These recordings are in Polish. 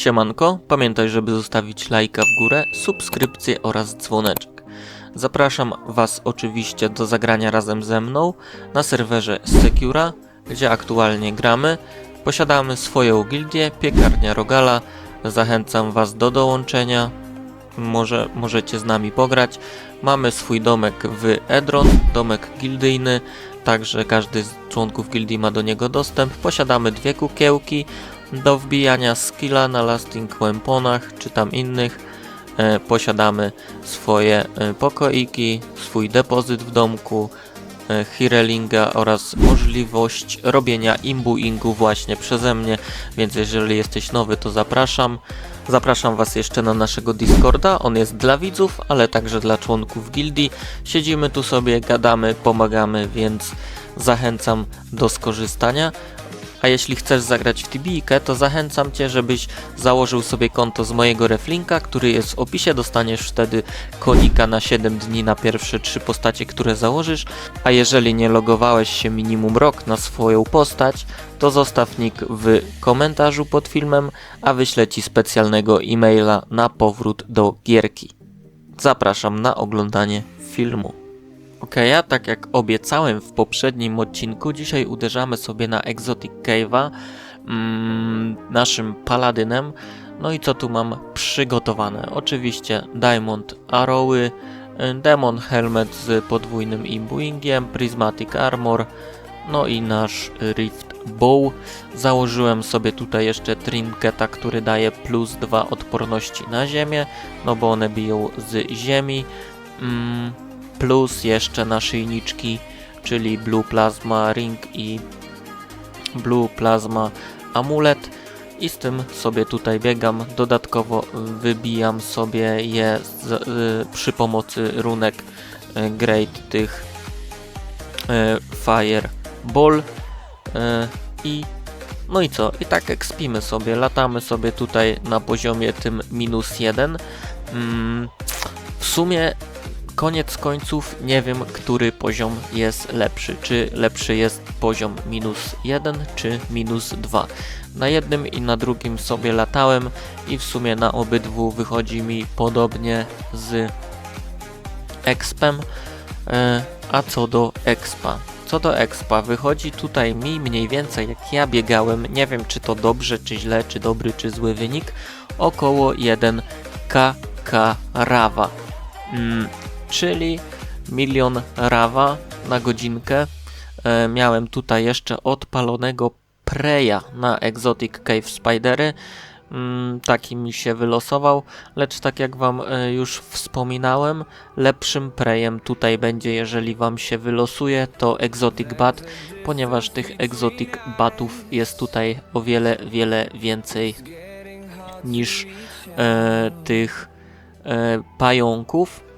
Siemanko, pamiętaj, żeby zostawić lajka w górę, subskrypcję oraz dzwoneczek. Zapraszam Was oczywiście do zagrania razem ze mną na serwerze Secura, gdzie aktualnie gramy. Posiadamy swoją gildię, piekarnia Rogala. Zachęcam Was do dołączenia. Może, możecie z nami pograć. Mamy swój domek w Edron, domek gildyjny, także każdy z członków gildii ma do niego dostęp. Posiadamy dwie kukiełki do wbijania skilla na lasting weaponach czy tam innych. E, posiadamy swoje e, pokoiki, swój depozyt w domku, e, healinga oraz możliwość robienia imbuingu właśnie przeze mnie, więc jeżeli jesteś nowy to zapraszam. Zapraszam Was jeszcze na naszego Discorda, on jest dla widzów, ale także dla członków gildii. Siedzimy tu sobie, gadamy, pomagamy, więc zachęcam do skorzystania. A jeśli chcesz zagrać w Tibijkę, to zachęcam Cię, żebyś założył sobie konto z mojego reflinka, który jest w opisie. Dostaniesz wtedy konika na 7 dni na pierwsze trzy postacie, które założysz. A jeżeli nie logowałeś się minimum rok na swoją postać, to zostaw nick w komentarzu pod filmem, a wyślę Ci specjalnego e-maila na powrót do gierki. Zapraszam na oglądanie filmu. Ok, ja tak jak obiecałem w poprzednim odcinku, dzisiaj uderzamy sobie na Exotic Cave'a mm, naszym paladynem. No i co tu mam przygotowane? Oczywiście Diamond Arrowy, y, Demon Helmet z podwójnym imbuingiem, Prismatic Armor, no i nasz Rift Bow. Założyłem sobie tutaj jeszcze Trinketa, który daje plus 2 odporności na ziemię, no bo one biją z ziemi. Mm, plus jeszcze naszyjniczki, czyli Blue Plasma Ring i Blue Plasma Amulet i z tym sobie tutaj biegam. Dodatkowo wybijam sobie je z, y, przy pomocy runek y, Great tych y, Fire Ball y, i no i co? I tak ekspimy sobie, latamy sobie tutaj na poziomie tym minus jeden. Mm, w sumie koniec końców nie wiem, który poziom jest lepszy. Czy lepszy jest poziom minus 1 czy minus 2. Na jednym i na drugim sobie latałem i w sumie na obydwu wychodzi mi podobnie z expem. E, A co do expa? Co do expa, wychodzi tutaj mi mniej więcej jak ja biegałem, nie wiem czy to dobrze, czy źle, czy dobry, czy zły wynik, około 1 kk rawa. Mm, czyli milion rawa na godzinkę. E, miałem tutaj jeszcze odpalonego preja na Exotic Cave Spidery. Mm, taki mi się wylosował, lecz tak jak Wam e, już wspominałem, lepszym prejem tutaj będzie, jeżeli Wam się wylosuje, to Exotic Bat, ponieważ tych Exotic Batów jest tutaj o wiele, wiele więcej niż e, tych e, pająków.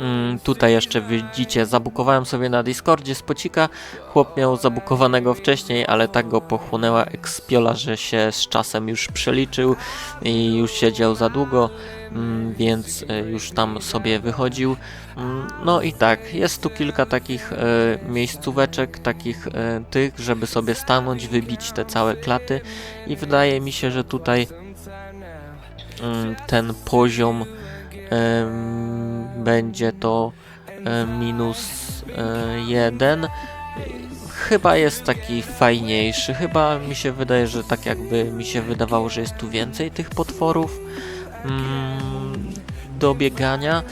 Mm, tutaj jeszcze widzicie, zabukowałem sobie na Discordzie spocika. Chłop miał zabukowanego wcześniej, ale tak go pochłonęła ekspiola, że się z czasem już przeliczył i już siedział za długo, mm, więc e, już tam sobie wychodził. Mm, no i tak, jest tu kilka takich e, miejscóweczek, takich e, tych, żeby sobie stanąć, wybić te całe klaty i wydaje mi się, że tutaj ten poziom będzie to e, minus e, 1. Chyba jest taki fajniejszy. Chyba mi się wydaje, że tak jakby mi się wydawało, że jest tu więcej tych potworów mm, do biegania.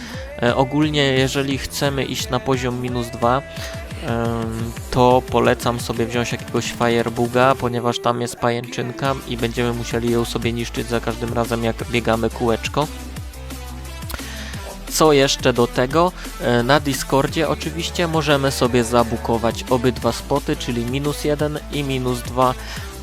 E, ogólnie, jeżeli chcemy iść na poziom minus 2, em, to polecam sobie wziąć jakiegoś firebuga, ponieważ tam jest pajęczynka i będziemy musieli ją sobie niszczyć za każdym razem, jak biegamy kółeczko. Co jeszcze do tego? E, Na Discordzie oczywiście możemy sobie zabukować obydwa spoty, czyli minus 1 i minus 2.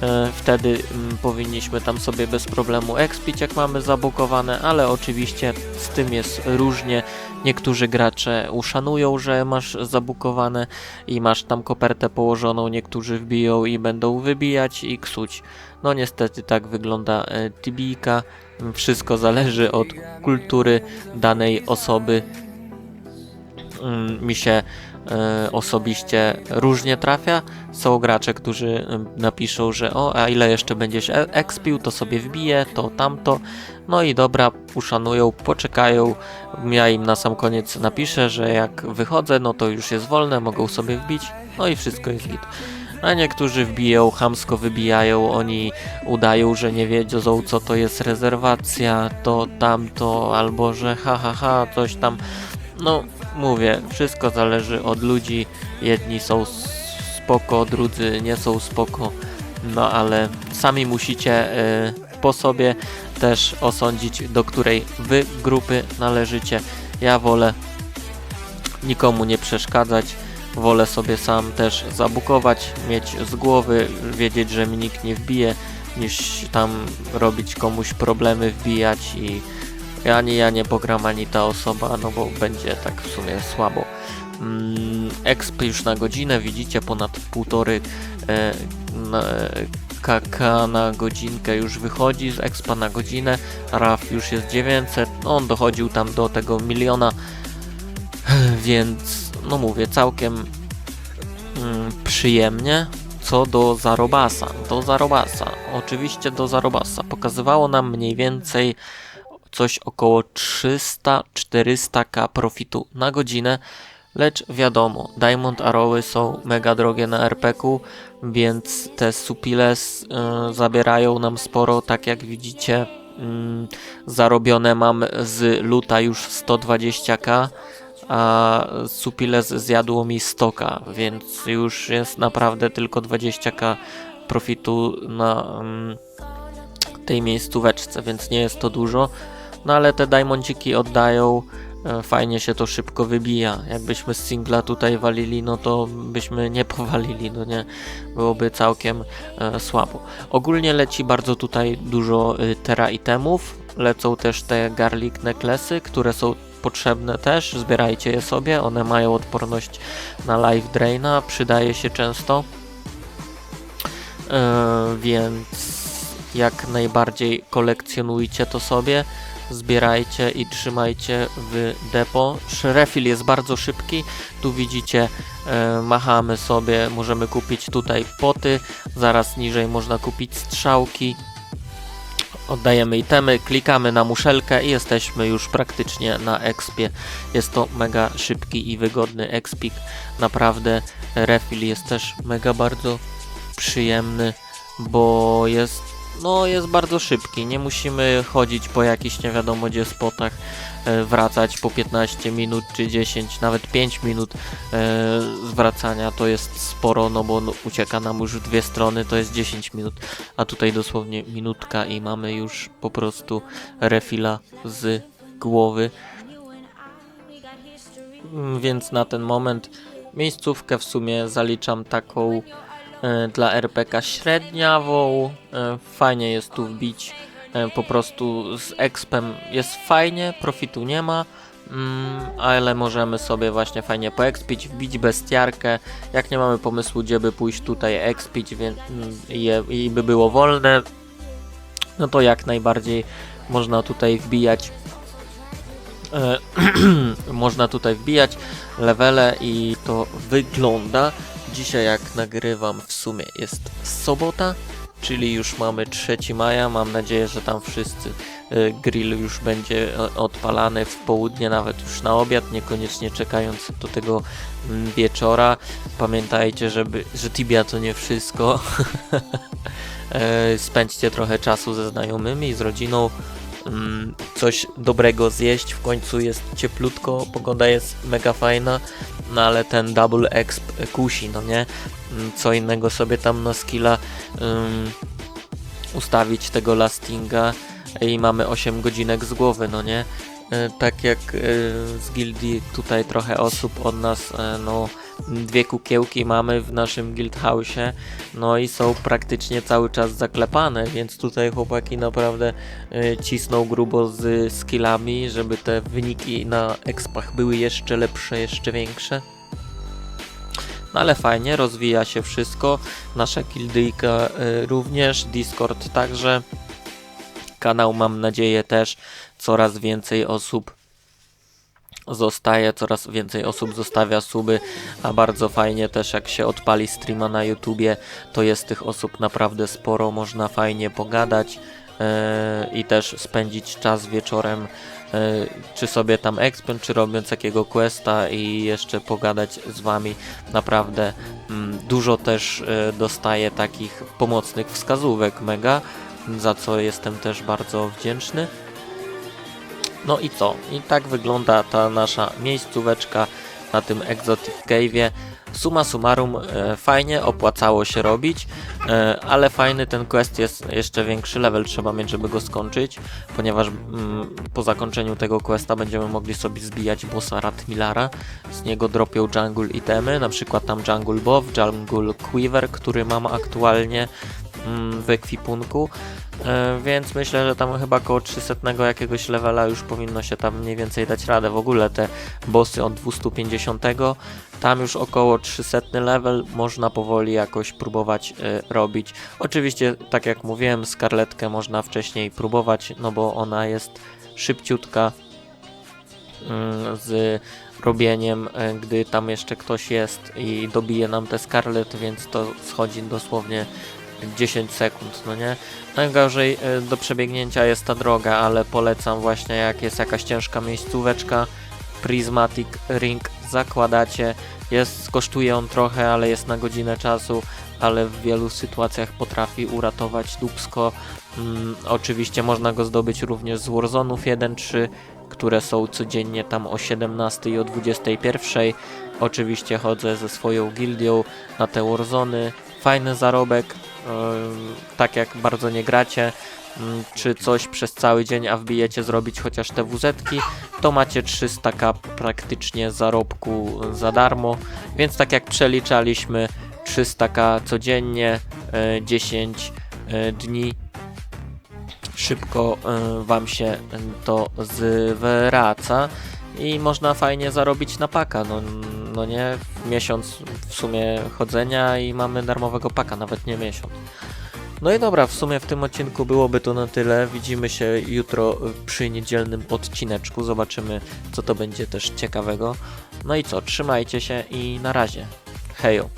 E, Wtedy mm, powinniśmy tam sobie bez problemu expić, jak mamy zabukowane, ale oczywiście z tym jest różnie. Niektórzy gracze uszanują, że masz zabukowane i masz tam kopertę położoną, niektórzy wbiją i będą wybijać i ksuć. No niestety tak wygląda e, Tibijka. Wszystko zależy od kultury danej osoby. Mm, Mi się e, osobiście różnie trafia. Są gracze, którzy napiszą, że o, a ile jeszcze będziesz e- expił, to sobie wbije, to tamto. No i dobra, uszanują, poczekają. Ja im na sam koniec napiszę, że jak wychodzę, no to już jest wolne, mogą sobie wbić. No i wszystko jest git. A niektórzy wbiją, chamsko wybijają, oni udają, że nie wiedzą co to jest rezerwacja, to tamto, albo że ha ha ha, coś tam. No, mówię, wszystko zależy od ludzi. Jedni są spoko, drudzy nie są spoko. No ale sami musicie y, po sobie też osądzić, do której wy grupy należycie. Ja wolę nikomu nie przeszkadzać. Wolę sobie sam też zabukować, mieć z głowy, wiedzieć, że mi nikt nie wbije, niż tam robić komuś problemy, wbijać i ani ja nie pogram, ani ta osoba, no bo będzie tak w sumie słabo. Mm, exp już na godzinę, widzicie, ponad półtory e, na, kk na godzinkę już wychodzi z expa na godzinę, RAF już jest 900, no on dochodził tam do tego miliona, więc no mówię, całkiem mm, przyjemnie. Co do Zarobasa, do Zarobasa, oczywiście do Zarobasa, pokazywało nam mniej więcej coś około 300-400k profitu na godzinę, lecz wiadomo, Diamond Arrowy są mega drogie na RPK, więc te Supiles y, zabierają nam sporo, tak jak widzicie, mm, zarobione mam z luta już 120k, a Supiles zjadło mi 100k, więc już jest naprawdę tylko 20k profitu na mm, tej miejscóweczce, więc nie jest to dużo. No ale te diamondziki oddają, e, fajnie się to szybko wybija. Jakbyśmy z singla tutaj walili, no to byśmy nie powalili, no nie, byłoby całkiem e, słabo. Ogólnie leci bardzo tutaj dużo y, tera itemów, lecą też te garlic necklace'y, które są potrzebne też, zbierajcie je sobie, one mają odporność na life draina, przydaje się często. E, więc jak najbardziej kolekcjonujcie to sobie, zbierajcie i trzymajcie w depo. Refill jest bardzo szybki, tu widzicie e, machamy sobie, możemy kupić tutaj poty, zaraz niżej można kupić strzałki. Oddajemy itemy, klikamy na muszelkę i jesteśmy już praktycznie na expie. Jest to mega szybki i wygodny expik. Naprawdę refill jest też mega bardzo przyjemny, bo jest no jest bardzo szybki. Nie musimy chodzić po jakichś nie wiadomo gdzie spotach, e, wracać po 15 minut czy 10, nawet 5 minut e, zwracania to jest sporo, no bo ucieka nam już dwie strony, to jest 10 minut, a tutaj dosłownie minutka i mamy już po prostu refila z głowy. Mm, Więc na ten moment miejscówkę w sumie zaliczam taką dla RPK średniawą. E, fajnie jest tu wbić. E, po prostu z expem jest fajnie, profitu nie ma. Mm, ale możemy sobie właśnie fajnie poekspić, wbić bestiarkę. Jak nie mamy pomysłu, gdzie by pójść tutaj więc, mm, i by było wolne, no to jak najbardziej można tutaj wbijać e, można tutaj wbijać levele i to wygląda. Dzisiaj jak nagrywam w sumie jest sobota, czyli już mamy 3 maja. Mam nadzieję, że tam wszyscy y, grill już będzie o- odpalany w południe, nawet już na obiad, niekoniecznie czekając do tego mm, wieczora. Pamiętajcie, żeby, że Tibia to nie wszystko. E, Spędźcie trochę czasu ze znajomymi, z rodziną, mm, coś dobrego zjeść. W końcu jest cieplutko, pogoda jest mega fajna, no ale ten double exp kusi, no nie? Mm, Co innego sobie tam na skilla ym, ustawić tego lastinga i mamy 8 godzinek z głowy, no nie? E, Tak jak e, z gildii tutaj trochę osób od nas, e, no dwie kukiełki mamy w naszym guild house'ie, no i są praktycznie cały czas zaklepane, więc tutaj chłopaki naprawdę cisną grubo z skillami, żeby te wyniki na expach były jeszcze lepsze, jeszcze większe. No ale fajnie, rozwija się wszystko. Nasza gildyjka również, Discord także. Kanał mam nadzieję też coraz więcej osób zostaje, coraz więcej osób zostawia suby, a bardzo fajnie też jak się odpali streama na YouTubie, to jest tych osób naprawdę sporo, można fajnie pogadać e, i też spędzić czas wieczorem, e, czy sobie tam expen, czy robiąc jakiego questa i jeszcze pogadać z wami. Naprawdę mm, dużo też e, dostaję takich pomocnych wskazówek mega, za co jestem też bardzo wdzięczny. No i co? I tak wygląda ta nasza miejscóweczka na tym Exotic Cave'ie. Suma summarum, e, fajnie, opłacało się robić, e, ale fajny ten quest jest, jeszcze większy level trzeba mieć, żeby go skończyć, ponieważ mm, po zakończeniu tego questa będziemy mogli sobie zbijać bossa Ratmilara, z niego dropią jungle itemy, na przykład tam Jungle Bow, Jungle Quiver, który mam aktualnie w ekwipunku, E, więc myślę, że tam chyba koło 300 jakiegoś levela już powinno się tam mniej więcej dać radę. W ogóle te bossy od 250, tam już około 300 level można powoli jakoś próbować e, robić. Oczywiście, tak jak mówiłem, Skarletkę można wcześniej próbować, no bo ona jest szybciutka mm, z robieniem, e, gdy tam jeszcze ktoś jest i dobije nam te Scarlet, więc to schodzi dosłownie 10 sekund, no nie? Najgorzej y, do przebiegnięcia jest ta droga, ale polecam właśnie jak jest jakaś ciężka miejscóweczka, Prismatic Ring zakładacie, jest, kosztuje on trochę, ale jest na godzinę czasu, ale w wielu sytuacjach potrafi uratować dubsko. Mm, oczywiście można go zdobyć również z Warzonów 1.3, które są codziennie tam o 17 i o 21. Oczywiście chodzę ze swoją gildią na te Warzony. Fajny zarobek, tak jak bardzo nie gracie, mm, czy coś przez cały dzień, a wbijecie zrobić chociaż te WZ-ki, to macie 300k praktycznie zarobku za darmo, więc tak jak przeliczaliśmy 300k codziennie, 10 e, dni szybko e, wam się to zwraca i można fajnie zarobić na paka. No, no nie, miesiąc w sumie chodzenia i mamy darmowego paka, nawet nie miesiąc. No i dobra, w sumie w tym odcinku byłoby to na tyle. Widzimy się jutro przy niedzielnym odcineczku. Zobaczymy, co to będzie też ciekawego. No i co, trzymajcie się i na razie. Hejo.